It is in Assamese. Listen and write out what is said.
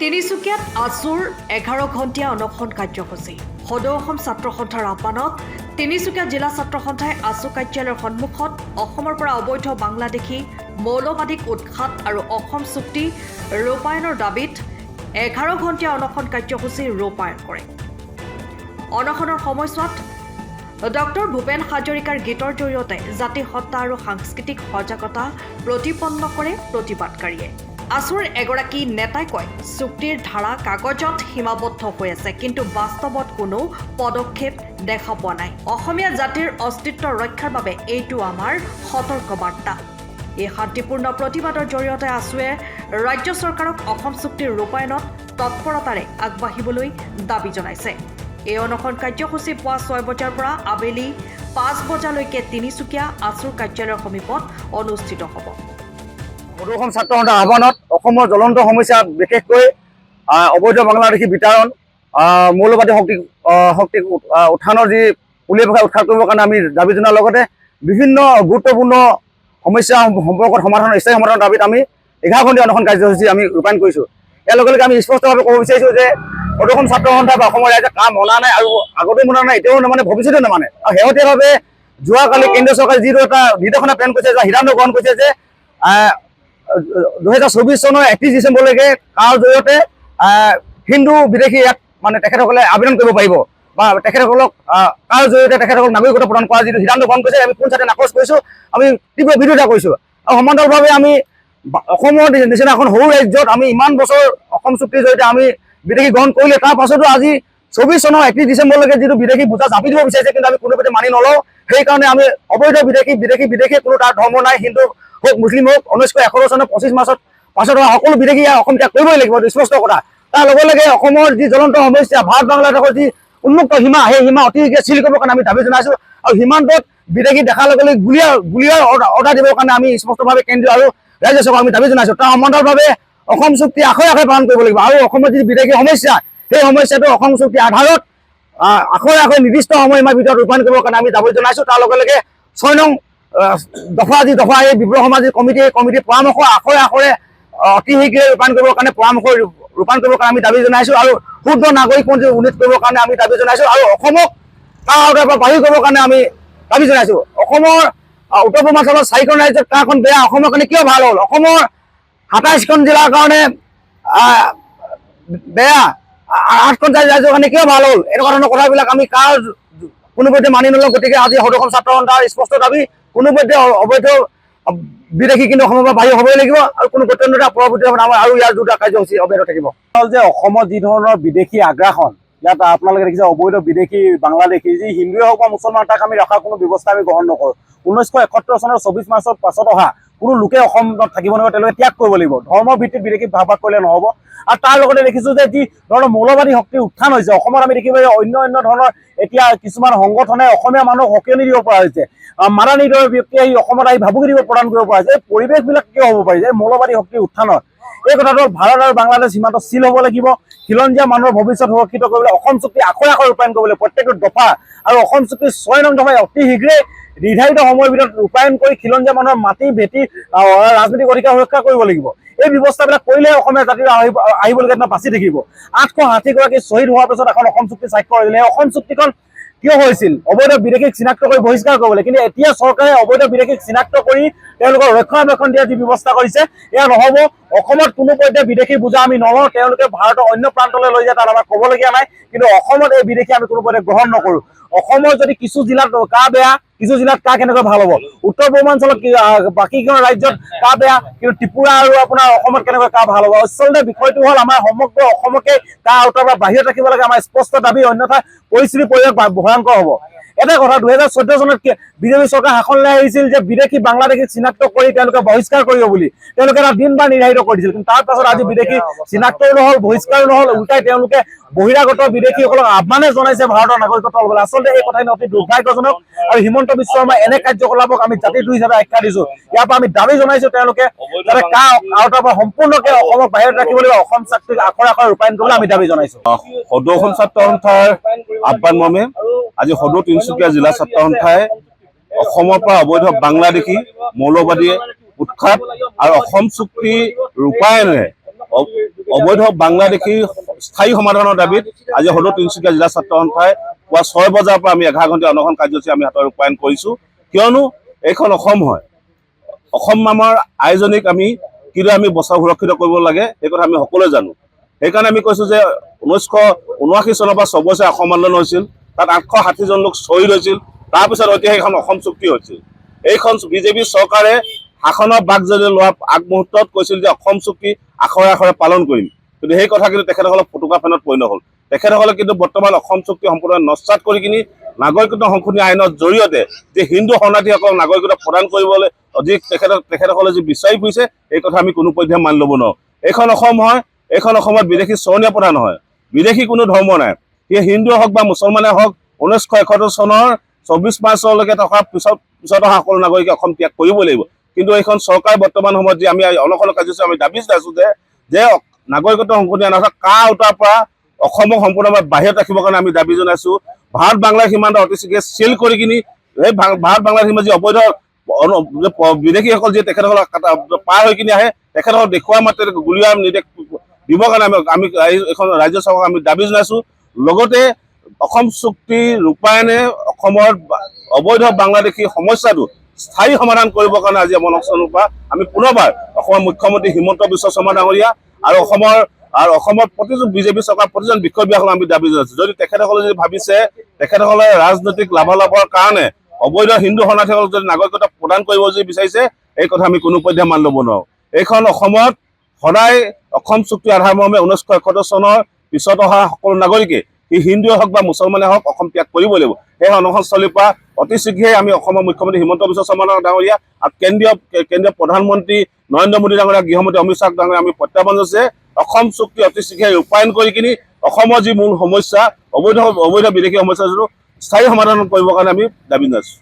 তিনিচুকীয়াত আছুৰ এঘাৰ ঘণ্টীয়া অনশন কাৰ্যসূচী। সদৌ অসম ছাত্ৰ সন্থাৰ আহ্বানত তিনিচুকীয়া জিলা ছাত্ৰ সন্থাই আছু কাৰ্যালয়ৰ সন্মুখত অসমৰ পৰা অবৈধ বাংলাদেশী মৌলবাদীক উৎখাত আৰু অসম চুক্তি ৰূপায়ণৰ দাবীত এঘাৰ ঘণ্টীয়া অনশন কাৰ্যসূচী ৰূপায়ণ কৰে। অনশনৰ সময়ছোৱাত ডক্টৰ ভূপেন হাজৰিকাৰ গীতৰ জৰিয়তে জাতি সত্তা আৰু সাংস্কৃতিক সজাগতা প্ৰতিপন্ন কৰে প্ৰতিবাদকাৰীয়ে। আছুৰ এগৰাকী নেতাই কয়, চুক্তিৰ ধাৰা কাগজত সীমাবদ্ধ হৈ আছে, কিন্তু বাস্তৱত কোনো পদক্ষেপ দেখা পোৱা নাই। অসমীয়া জাতিৰ অস্তিত্ব ৰক্ষাৰ বাবে এইটো আমাৰ সতৰ্কবাৰ্তা। এই শান্তিপূৰ্ণ প্ৰতিবাদৰ জৰিয়তে আছুৱে ৰাজ্য চৰকাৰক অসম চুক্তিৰ ৰূপায়ণত তৎপৰতাৰে আগবাঢ়িবলৈ দাবি জনাইছে। এই অনশন কাৰ্যসূচী পুৱা ছয় বজাৰ পৰা আবেলি পাঁচ বজালৈকে তিনিচুকীয়া আছুৰ কাৰ্যালয়ৰ সমীপত অনুষ্ঠিত হ'ব। প্ৰদূষণ ছাত্ৰ সন্থাৰ আহ্বানত অসমৰ জ্বলন্ত সমস্যা বিশেষকৈ অবৈধ বাংলাদেশী বিতৰণ মৌলবাদী শক্তি উৎ- উত্থানৰ যি পুলি ভাষা উৎখাত কৰিবৰ কাৰণে আমি দাবি জনোৱাৰ লগতে বিভিন্ন গুৰুত্বপূৰ্ণ সমস্যা সম- সম্পৰ্কত সমাধানৰ স্থায়ী সমাধানৰ দাবীত আমি এঘাৰ ঘণ্টীয়া অনশন কাৰ্যসূচী আমি ৰূপায়ণ কৰিছোঁ। ইয়াৰ লগে লগে আমি স্পষ্টভাৱে ক'ব বিচাৰিছোঁ যে প্ৰদূষণ ছাত্ৰ সন্থা বা অসমৰ ৰাইজে কাম মনা নাই আৰু আগতেও মনা নাই, এতিয়াও নামানে ভৱিষ্যতেও নামানে আৰু শেহতীয়াভাৱে যোৱাকালি কেন্দ্ৰীয় চৰকাৰে যিটো এটা নিৰ্দেশনা প্ৰেৰণ কৰিছে বা সিদ্ধান্ত গ্ৰহণ কৰিছে যে দুহেজাৰ চৌবিছ চনৰ একত্ৰিছ ডিচেম্বৰলৈকে তাৰ জৰিয়তে হিন্দু, বিদেশি ইয়াত মানে তেখেতসকলে আবেদন কৰিব পাৰিব। বা তেখেতসকলক তাৰ জৰিয়তে তেখেতসকলক নাগৰিকত্ব প্ৰদান কৰাৰ যিটো সিদ্ধান্ত গ্ৰহণ কৰিছে, আমি পোনচাতে নাকচ কৰিছোঁ, আমি তীব্ৰ বিৰোধিতা কৰিছোঁ। আৰু সমান্তৰালভাৱে আমি অসমৰ নিচিনা এখন সৰু ৰাজ্যত আমি ইমান বছৰ অসম চুক্তিৰ জৰিয়তে আমি বিদেশি গ্ৰহণ কৰিলে, তাৰ পাছতো আজি চৌবিছ চনৰ একত্ৰিছ ডিচেম্বৰলৈকে যিটো বিদেশি বুজা জাপি দিব বিচাৰিছে, কিন্তু আমি কোনোপধ্যে মানি নলওঁ। সেইকাৰণে আমি অবৈধ বিদেশি বিদেশি বিদেশি কোনো তাৰ ধৰ্ম নাই হিন্দু হওক মুছলিম হওক ঊনৈছশ এঘাৰ চনৰ পঁচিছ মাৰ্চত পাছত হোৱা সকলো বিদেশি ইয়াৰ অসম ত্যাগ কৰিবই লাগিব স্পষ্ট কথা। তাৰ লগে লগে অসমৰ যি জ্বলন্ত সমস্যা, ভাৰত বাংলাদেশৰ যি উন্মুক্ত সীমা, সেই সীমা অতি শীঘ্ৰে চিল কৰিবৰ কাৰণে আমি দাবি জনাইছোঁ আৰু সীমান্তত বিদেশি দেখাৰ লগে লগে গুলীয়াৰ গুলীয়াৰ অৰ্ডাৰ- দিবৰ কাৰণে আমি স্পষ্টভাৱে কেন্দ্ৰীয় আৰু ৰাজ্য চৰকাৰক আমি দাবি জনাইছোঁ। তাৰ সমান্তৰালভাৱে অসম চুক্তি আখৰে আখৰে পালন কৰিব লাগিব আৰু অসমৰ যি বিদেশি সমস্যা, সেই সমস্যাটো অসম চুক্তিৰ আধাৰত আখৰে আখৰে নিৰ্দিষ্ট সময়সীমাৰ ভিতৰত ৰূপায়ণ কৰিবৰ কাৰণে আমি দাবি জনাইছোঁ। তাৰ লগে লগে ছয় নং দফা যি দফা এই বিপ্লৱ সমাজী কমিটি, কমিটিৰ পৰামৰ্শ আখৰে আখৰে অতি শীঘ্ৰে ৰূপায়ণ কৰিবৰ কাৰণে পৰামৰ্শ ৰূপায়ণ কৰিবৰ কাৰণে আমি দাবি জনাইছোঁ আৰু শুদ্ধ নাগৰিক পঞ্জী উন্নীত কৰিবৰ কাৰণে আমি দাবি জনাইছোঁ আৰু অসমক তাৰ আওতাৰ পৰা বাহিৰ কৰিবৰ কাৰণে আমি দাবি জনাইছোঁ। অসমৰ উত্তৰ পূৰ্বাঞ্চলৰ চাৰিখন ৰাজ্যত কাৰখন বেয়া, অসমৰ কাৰণে কিয় ভালো হ'ল? অসমৰ সাতাইছখন জিলাৰ কাৰণে বেয়া আঠখন ৰাজ্যৰ কাৰণে কিয় ভালো হ'ল? এনেকুৱা ধৰণৰ কথাবিলাক আমি কাৰ কোনোপধ্যে মানি নলওঁ, গতিকে আজি সদৌ ছাত্ৰ সন্থাৰ স্পষ্ট দাবি কোনোপধ্যে অ- অবৈধ বিদেশী কিন্তু অসমৰ পৰা বাহিৰ হ'বই লাগিব আৰু কোনো প্ৰত্যন্ত পৰৱৰ্তী আমাৰ আৰু ইয়াৰ দুটা কাৰ্যসূচী অব্যাহত থাকিব। যে অসমত যি ধৰণৰ বিদেশী আগ্ৰাসন ইয়াত আপোনালোকে দেখিছে অবৈধ বিদেশী বাংলাদেশী যি হিন্দুৱে হওক বা মুছলমান তাক আমি ৰখাৰ কোনো ব্যৱস্থা আমি গ্ৰহণ নকৰোঁ। ঊনৈছশ এসত্তৰ চনৰ চৌবিছ মাৰ্চৰ পাছত অহা কোনো লোকে অসমত থাকিব নোৱাৰিব তেওঁলোকে ত্যাগ কৰিব লাগিব। ধৰ্মৰ ভিত্তিত বিদেশী ভাগ কৰিলে নহ'ব। আৰু তাৰ লগতে দেখিছোঁ যে যি ধৰণৰ মৌলবাদী শক্তিৰ উত্থান হৈছে অসমত আমি দেখিবলৈ অন্য অন্য ধৰণৰ এতিয়া কিছুমান সংগঠনে অসমীয়া মানুহক সকিয়নি দিব পৰা হৈছে। দৰে ব্যক্তি আহি অসমত আহি ভাবুকি দিব প্ৰদান কৰিব পৰা হৈছে। এই পৰিৱেশবিলাক কিয় হ'ব পাৰিছে মৌলবাদী শক্তিৰ উত্থানত এই কথাটো ভাৰত আৰু বাংলাদেশ সীমান্ত চিল হ'ব লাগিব। খিলঞ্জীয়া মানুহৰ ভৱিষ্যত সুৰক্ষিত কৰিবলৈ অসম চুক্তি আখৰে আখৰে ৰূপায়ণ কৰিবলৈ প্ৰত্যেকটো দফা আৰু অসম চুক্তিৰ ছয় নং দফাই অতি শীঘ্ৰে নিৰ্ধাৰিত সময়ৰ ভিতৰত ৰূপায়ণ কৰি খিলঞ্জীয়া মানুহৰ মাটি ভেটি ৰাজনৈতিক অধিকাৰ সুৰক্ষা কৰিব লাগিব। এই ব্যৱস্থাবিলাক কৰিলে অসমীয়া জাতিৰ আহিব আহিবলগীয়া দিনত বাচি থাকিব। আঠশ ষাঠিগৰাকী শ্বহীদ হোৱাৰ পিছত এখন অসম চুক্তি স্বাক্ষৰ এই অসম চুক্তিখন কিয় হৈছিল? অবৈধ বিদেশীক চিনাক্ত কৰি বহিষ্কাৰ কৰিবলৈ। কিন্তু এতিয়া চৰকাৰে অবৈধ বিদেশীক চিনাক্ত কৰি তেওঁলোকৰ ৰক্ষণাবেক্ষণ দিয়াৰ যি ব্যৱস্থা কৰিছে এয়া নহ'ব। অসমত কোনো পৰ্যায়ে বিদেশী বুজা আমি নলওঁ। তেওঁলোকে ভাৰতৰ অন্য প্ৰান্তলৈ লৈ যায় তাত আমাৰ ক'বলগীয়া নাই। কিন্তু অসমত এই বিদেশী আমি কোনো পৰ্যায়ে গ্ৰহণ নকৰোঁ। অসমৰ যদি কিছু জিলাত কা বেয়া কিছু জিলাত কা কেনেকৈ ভাল হ'ব? উত্তৰ পূৰ্বাঞ্চলত বাকীকেইখন ৰাজ্যত কা বেয়া কিন্তু ত্ৰিপুৰা আৰু আপোনাৰ অসমত কেনেকৈ কা ভাল হ'ব? আচলতে বিষয়টো হ'ল আমাৰ সমগ্ৰ অসমকে কা আওতাৰ পৰা বাহিৰত ৰাখিব লাগে আমাৰ স্পষ্ট দাবী অন্যথা পৰিস্থিতি পৰিৱেশ ভয়ংকৰ হ'ব। এটা কথা দুহেজাৰ চৈধ্য চনত কি- বিজেপি চৰকাৰ শাসনলৈ আহিছিল যে বিদেশি বাংলাদেশীক চিনাক্ত কৰি তেওঁলোকে বহিষ্কাৰ কৰিব বুলি। তেওঁলোকে এটা দিন বাৰ নিৰ্ধাৰিত কৰিছিল কিন্তু তাৰ পাছত আজি বিদেশি চিনাক্তও নহ'ল বহিষ্কাৰো নহ'ল উল্টাই তেওঁলোকে বহিৰাগত বিদেশীসকলক আহ্বানে জনাইছে ভাৰতৰ নাগৰিকত্ব ল'বলৈ আচলতে এই কথাখিনি অতি দুৰ্ভাগ্যজনক আৰু হিমন্ত বিশ্ব শৰ্মাই এনে কাৰ্যকলাপক আমি জাতি দুই হিচাপে আখ্যা দিছো। ইয়াৰ পৰা আমি দাবি জনাইছো তেওঁলোকে যাতে কা আওতাৰ পৰা সম্পূৰ্ণকে অসমক বাহিৰত ৰাখিব লাগিব অসম চাকৰিক আখৰে আখৰে ৰূপায়ণ কৰিবলৈ আমি দাবি জনাইছো। সদৌ অসম ছাত্ৰ সন্থাৰ আহ্বান মৰ্মে। আজি সদৌ তিনিচুকীয়া জিলা ছাত্ৰ সন্থাই অসমৰ পৰা অবৈধ বাংলাদেশী মৌলবাদীয়ে উৎখাত আৰু অসম চুক্তি ৰূপায়ণেৰে অবৈধ বাংলাদেশী স্থায়ী সমাধানৰ দাবীত আজি সদৌ তিনিচুকীয়া জিলা ছাত্ৰ সন্থাই পুৱা ছয় বজাৰ পৰা আমি এঘাৰ ঘণ্টা অনশন কাৰ্যসূচী আমি হাতত ৰূপায়ণ কৰিছোঁ। কিয়নো এইখন অসম হয়। অসম নামৰ আইজনীক আমি কিদৰে আমি বচাও সুৰক্ষিত কৰিব লাগে সেই কথা আমি সকলোৱে জানো। সেইকাৰণে আমি কৈছোঁ যে ঊনৈছশ ঊনাশী চনৰ পৰা ছবছৰ অসম আন্দোলন হৈছিল। তাত আঠশ ষাঠিজন লোক শ্বহীদ হৈছিল। তাৰপিছত ঐতিহাসিক এখন অসম চুক্তি হৈছিল। এইখন বিজেপি চৰকাৰে শাসনৰ বাক যদি লোৱাৰ আগমুহূৰ্তত কৈছিল যে অসম চুক্তি আখৰে আখৰে পালন কৰিম। কিন্তু সেই কথা কিন্তু তেখেতসকলক ফটকা ফেনত পৰিণত হ'ল। তেখেতসকলে কিন্তু বৰ্তমান অসম চুক্তি সম্পূৰ্ণ নস্বাত কৰি কিনি নাগৰিকত্ব সংশোধনী আইনৰ জৰিয়তে যে হিন্দু শৰণাৰ্থীসকলক নাগৰিকত্ব প্ৰদান কৰিবলৈ অধিক তেখেত, তেখেতসকলে যি বিচাৰি ফুৰিছে, এই কথা আমি কোনো পধ্যে মানি ল'ব নোৱাৰোঁ। এইখন অসম হয়, এইখন অসমত বিদেশি চৰণীয়া প্ৰধান নহয় বিদেশি কোনো ধৰ্ম নাই। সি হিন্দুৱে হওক বা মুছলমানে হওক ঊনৈছশ এসত্তৰ চনৰ চৌবিছ মাৰ্চলৈকে থকা পিছত পিছত অহা সকলো নাগৰিকে অসম ত্যাগ কৰিবই লাগিব। কিন্তু এইখন চৰকাৰে বৰ্তমান সময়ত যি আমি অনশন কাৰ্যসূচী আমি দাবী জনাইছোঁ যে যে নাগৰিকত্ব সংশোধনী আইন অৰ্থাৎ কা উটাৰ পৰা অসমক সম্পূৰ্ণভাৱে বাহিৰত ৰাখিবৰ কাৰণে আমি দাবী জনাইছোঁ। ভাৰত বাংলাৰ সীমান্ত অতি শীঘ্ৰে চিল কৰি কিনি সেই ভাৰত বাংলাৰ সীমা যি অবৈধ বিদেশীসকল যি তেখেতসকলক পাৰ হৈ কিনি আহে তেখেতসকলক দেখুওৱা মাত্ৰতে গুলীয়াৰ নিৰ্দেশ দিবৰ কাৰণে আমি আমি এই- এইখন ৰাজ্য চৰকাৰক আমি দাবী জনাইছোঁ। লগতে অসম চুক্তি ৰূপায়ণে অসমৰ অবৈধ বাংলাদেশী সমস্যাটো স্থায়ী সমাধান কৰিবৰ কাৰণে আজি মনকচন পৰা আমি পুনৰবাৰ অসমৰ মুখ্যমন্ত্ৰী হিমন্ত বিশ্ব শৰ্মা ডাঙৰীয়া আৰু অসমৰ আৰু অসমৰ প্ৰতিজন বিজেপি চৰকাৰ প্ৰতিজন বিষয়ববীয়াসকলক আমি দাবী জনাইছোঁ। যদি তেখেতসকলে যদি ভাবিছে তেখেতসকলে ৰাজনৈতিক লাভালাভৰ কাৰণে অবৈধ হিন্দু শৰণাৰ্থীসকলক যদি নাগৰিকত্ব প্ৰদান কৰিব যদি বিচাৰিছে এই কথা আমি কোনো পধ্যে মান ল'ব নোৱাৰোঁ। এইখন অসমত সদায় অসম চুক্তি আধাৰ মৰ্মে ঊনৈছশ এসত্তৰ চনৰ পিছত অহা সকলো নাগৰিকে সি হিন্দুৱে হওক বা মুছলমানে হওক অসম ত্যাগ কৰিবই লাগিব। সেই অনশনস্থলীৰ পৰা অতি শীঘ্ৰে আমি অসমৰ মুখ্যমন্ত্ৰী হিমন্ত বিশ্ব শৰ্মা ডাঙৰীয়া আৰু কেন্দ্ৰীয় কেন্দ্ৰীয় প্ৰধানমন্ত্ৰী নৰেন্দ্ৰ মোদী ডাঙৰীয়া গৃহমন্ত্ৰী অমিত শ্বাহ ডাঙৰীয়া আমি প্ৰত্যাহ্বান যে অসম চুক্তি অতি শীঘ্ৰে ৰূপায়ণ কৰি কিনি অসমৰ যি মূল সমস্যা অবৈধ অবৈধ বিদেশী সমস্যাটো স্থায়ী সমাধান কৰিবৰ কাৰণে আমি দাবী জনাইছোঁ।